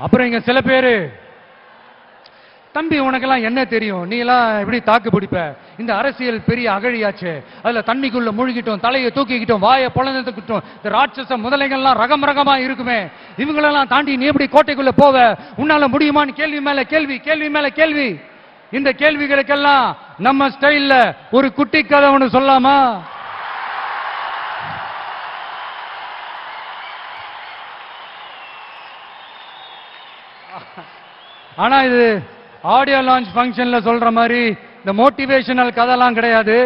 அப்புறம் இங்க சில பேரு தம்பி உனக்கெல்லாம் என்ன தெரியும்? நீ எல்லாம் எப்படி தாக்கு பிடிப்ப? இந்த அரசியல் பெரிய அகழியாச்சு. அதுல தண்ணிக்குள்ள மூழ்கிட்டோம் தலையை தூக்கிக்கிட்டோம் வாயை பொழந்துக்கிட்டோம். இந்த ராட்சச முதலைகள்லாம் ரகம் ரகமா இருக்குமே. இவங்களெல்லாம் தாண்டி நீ எப்படி கோட்டைக்குள்ள போவ? உன்னால முடியுமான்னு கேள்வி மேல கேள்வி கேள்வி மேல கேள்வி. இந்த கேள்விகளுக்கெல்லாம் நம்ம ஸ்டைல்ல ஒரு குட்டி கதை ஒன்று சொல்லாமா ஆனா இது ஆடியோ லான்ச் ஃபங்க்ஷன்ல சொல்ற மாதிரி இந்த மோட்டிவேஷனல் கதைலாம் கிடையாது.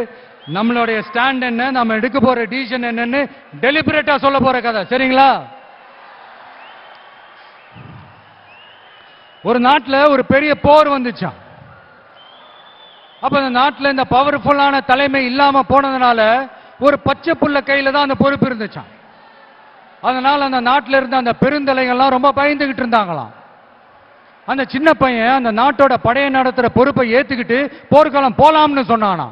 நம்மளுடைய ஸ்டாண்ட் என்ன நம்ம எடுக்க போற டிசிஷன் என்னன்னு டெலிபரேட்டா சொல்ல போற கதை. சரிங்களா? ஒரு நாட்டில் ஒரு பெரிய போர் வந்துச்சாம். அப்ப அந்த நாட்டில் இந்த பவர்ஃபுல்லான தலைமை இல்லாம போனதுனால ஒரு பச்சை புள்ள கையில தான் அந்த பொறுப்பு இருந்துச்சான் அதனால அந்த நாட்டில் இருந்த அந்த பெருந்தலைகள்லாம் ரொம்ப பயந்துகிட்டு இருந்தாங்களாம். அந்த சின்ன பையன் அந்த நாட்டோட படையை நடத்துற பொறுப்பை ஏத்துக்கிட்டு போர்க்களம் போலாம்னு சொன்னானா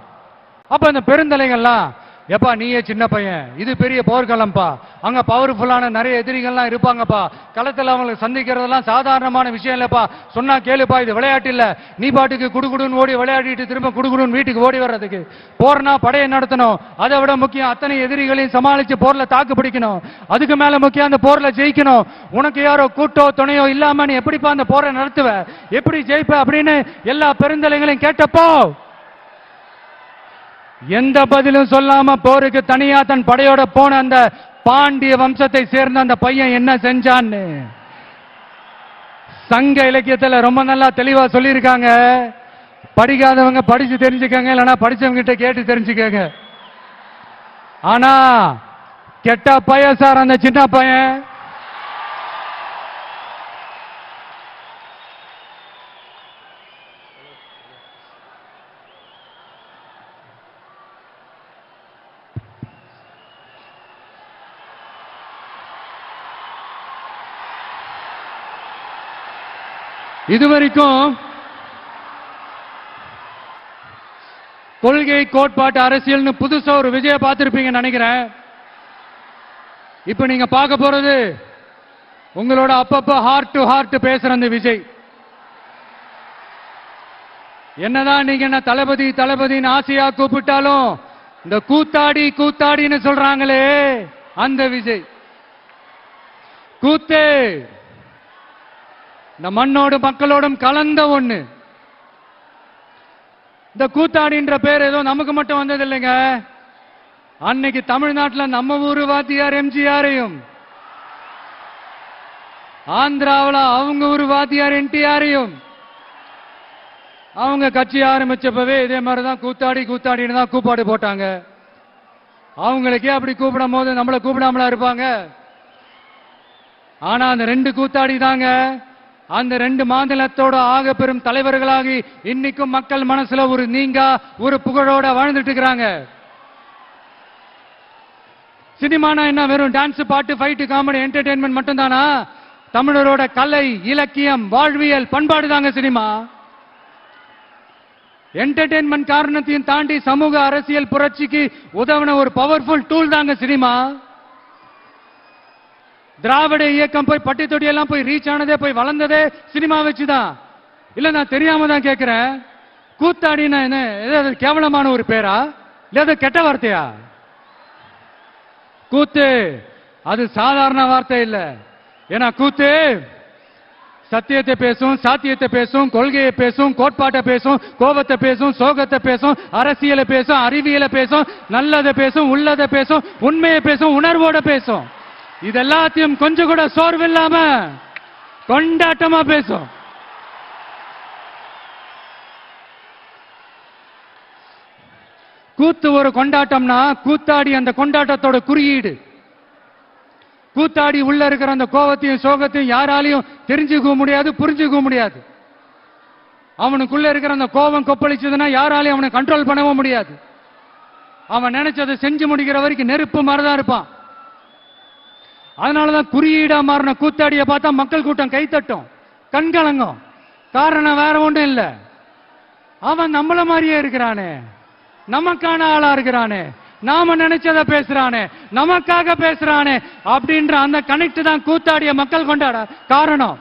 அப்ப அந்த பெருந்தலைகள்லாம் எப்பா நீயே சின்ன பையன். இது பெரிய போர்க்களம்ப்பா அங்க பவர்ஃபுல்லான நிறைய எதிரிகள்லாம் இருப்பாங்கப்பா. களத்துல அவங்களுக்கு சந்திக்கிறதெல்லாம் சாதாரணமான விஷயம் இல்லப்பா. சொன்னா கேளுப்பா இது விளையாட்டு இல்ல. நீ பாட்டுக்கு குடுகுடுன்னு ஓடி விளையாடிட்டு திரும்ப குடுகுடுன்னு வீட்டுக்கு ஓடி வர்றதுக்கு. போர்னா படையை நடத்தணும். அதை விட முக்கியம் அத்தனை எதிரிகளையும் சமாளிச்சு போர்ல தாக்கு பிடிக்கணும். அதுக்கு மேல முக்கியம் அந்த போர்ல ஜெயிக்கணும். உனக்கு யாரோ கூட்டோ துணையோ இல்லாம நீ எப்படிப்பா அந்த போரை நடத்துவ? எப்படி ஜெயிப்ப அப்படின்னு எல்லா பெருந்தலைகளையும் கேட்டப்போ எந்த பதிலும் சொல்லாம போருக்கு தனியா தன் படையோட போன அந்த பாண்டிய வம்சத்தை சேர்ந்த அந்த பையன் என்ன செஞ்சான்னு? சங்க இலக்கியத்துல ரொம்ப நல்லா தெளிவா சொல்லியிருக்காங்க. படிக்காதவங்க படிச்சு தெரிஞ்சுக்கங்க இல்லைன்னா படிச்சவங்க கிட்ட கேட்டு தெரிஞ்சுக்கங்க. ஆனா கெட்ட பையன் சார் அந்த சின்ன பையன் இதுவரைக்கும் கொள்கை கோட்பாட்டு அரசியல்னு புதுசா ஒரு விஜய பார்த்திருப்பீங்க நினைக்கிறேன். இப்ப நீங்க பார்க்க போறது உங்களோட அப்பப்ப ஹார்ட் டு ஹார்ட் பேசுற அந்த விஜய். என்னதான் நீங்க என்ன தளபதி தளபதின்னு ஆசையா கூப்பிட்டாலும் இந்த கூத்தாடி கூத்தாடின்னு சொல்றாங்களே அந்த விஜய். கூத்தே! இந்த மண்ணோடு மக்களோடும் கலந்த ஒண்ணு. இந்த கூத்தாடின்ற பேர் ஏதோ நமக்கு மட்டும் வந்தது இல்லைங்க அன்னைக்கு தமிழ்நாட்டில் நம்ம ஊரு வாத்தியார் எம்ஜிஆரையும் ஆந்திராவில் அவங்க ஊரு வாத்தியார் என்டிஆரையும் அவங்க கட்சி ஆரம்பிச்சப்பவே இதே மாதிரி தான் கூத்தாடி கூத்தாடின்னு தான் கூப்பாடு போட்டாங்க. அவங்களுக்கே அப்படி கூப்பிடும் போது நம்மளை கூப்பிடாமலா இருப்பாங்க. ஆனா அந்த ரெண்டு கூத்தாடி தாங்க அந்த ரெண்டு மாநிலத்தோட ஆக பெரும் தலைவர்களாகி இன்னைக்கும் மக்கள் மனசுல ஒரு நீங்கா ஒரு புகழோட வாழ்ந்துட்டு இருக்கிறாங்க சினிமானா என்ன வெறும் டான்ஸ் பாட்டு ஃபைட்டு காமெடி என்டர்டைன்மெண்ட் மட்டும்தானா? தமிழரோட கலை இலக்கியம் வாழ்வியல் பண்பாடு தாங்க சினிமா. என்டர்டைன்மெண்ட் காரணத்தையும் தாண்டி சமூக அரசியல் புரட்சிக்கு உதவின ஒரு பவர்ஃபுல் டூல் தாங்க சினிமா. திராவிட இயக்கம் போய் பட்டி தொட்டி எல்லாம் போய் ரீச் ஆனதே போய் வளர்ந்ததே சினிமா வச்சுதான். இல்ல நான் தெரியாம தான் கேட்கிறேன். கூத்தாடினா என்ன? ஏதாவது கேவலமான ஒரு பேரா? இல்ல கெட்ட வார்த்தையா? கூத்து அது சாதாரண வார்த்தை இல்ல. ஏன்னா கூத்து சத்தியத்தை பேசும் சாத்தியத்தை பேசும் கொள்கையை பேசும் கோட்பாட்டை பேசும் கோபத்தை பேசும் சோகத்தை பேசும் அரசியலை பேசும் அறிவியலை பேசும் நல்லதை பேசும் உள்ளதை பேசும் உண்மையை பேசும் உணர்வோட பேசும். இது எல்லாத்தையும் கொஞ்சம் கூட சோர்வு இல்லாம கொண்டாட்டமா பேசும் கூத்து ஒரு கொண்டாட்டம்னா கூத்தாடி அந்த கொண்டாட்டத்தோட குறியீடு. கூத்தாடி உள்ள இருக்கிற அந்த கோபத்தையும் சோகத்தையும் யாராலையும் தெரிஞ்சுக்க முடியாது புரிஞ்சுக்க முடியாது. அவனுக்குள்ள இருக்கிற அந்த கோபம் கொப்பளிச்சதுன்னா யாராலையும் அவனை கண்ட்ரோல் பண்ணவும் முடியாது. அவன் நினைச்சதை செஞ்சு முடிக்கிற வரைக்கும் நெருப்பு மாதிரிதான் இருப்பான். அதனாலதான் குறியீடா மாறின கூத்தாடியை பார்த்தா மக்கள் கூட்டம் கைத்தட்டும் கண்கலங்கும். காரணம் வேற ஒன்றும் இல்ல. அவன் நம்மள மாதிரியே இருக்கிறானே. நமக்கான ஆளா இருக்கிறானே. நாம நினைச்சத பேசுறானே. நமக்காக பேசுறானே. அப்படின்ற அந்த கனெக்ட் தான் கூத்தாடிய மக்கள் கொண்டாட காரணம்.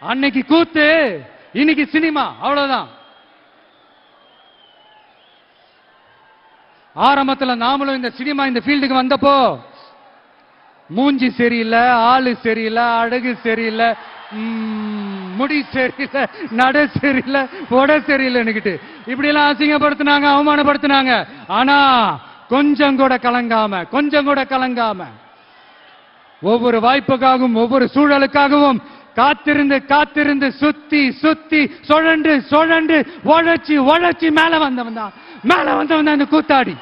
அன்னைக்கு கூத்து இன்னைக்கு சினிமா. அவ்வளவுதான். ஆரம்பத்தில் நாமளும் இந்த சினிமா இந்த ஃபீல்டுக்கு வந்தப்போ மூஞ்சி சரியில்லை ஆளு சரியில்லை அழகு சரியில்லை முடி சரியில்லை நட சரியில்லை உட சரியில்லைன்னுக்கிட்டு இப்படி எல்லாம் அசிங்கப்படுத்தினாங்க அவமானப்படுத்தினாங்க. ஆனா கொஞ்சம் கூட கலங்காம கொஞ்சம் கூட கலங்காம ஒவ்வொரு வாய்ப்புக்காகவும் ஒவ்வொரு சூழலுக்காகவும் காத்திருந்து காத்திருந்து சுத்தி சுத்தி சுழன்று சுழண்டு உழைச்சி உழைச்சி மேல வந்தவன் தான். மேல வந்தவன் தான் இந்த கூத்தாடி.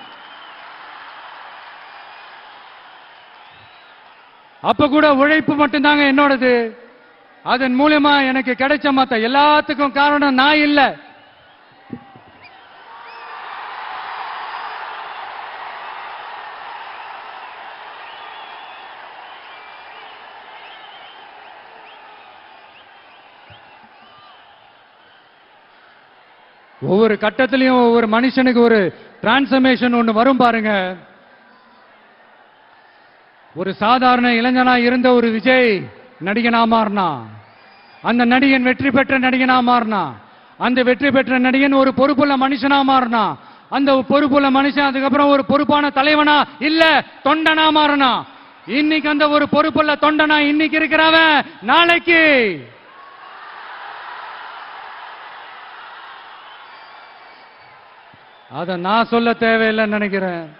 அப்ப கூட உழைப்பு மட்டும்தாங்க என்னோடது. அதன் மூலியமா எனக்கு கிடைச்ச மத்த எல்லாத்துக்கும் காரணம் நான் இல்ல. ஒவ்வொரு கட்டத்திலையும் ஒவ்வொரு மனுஷனுக்கு ஒரு டிரான்ஸ்ஃபர்மேஷன் ஒன்று வரும் பாருங்க. ஒரு சாதாரண இளைஞனா இருந்த ஒரு விஜய் நடிகனா மாறினா? அந்த நடிகன் வெற்றி பெற்ற நடிகனா மாறினா? அந்த வெற்றி பெற்ற நடிகன் ஒரு பொறுப்புள்ள மனுஷனா மாறினா? அந்த பொறுப்புள்ள மனுஷன் அதுக்கப்புறம் ஒரு பொறுப்பான தலைவனா இல்ல தொண்டனா மாறினா? இன்னைக்கு அந்த ஒரு பொறுப்புள்ள தொண்டனா இன்னைக்கு இருக்கிறவன்? நாளைக்கு. அத நான் சொல்ல தேவையில்லைன்னு நினைக்கிறேன்.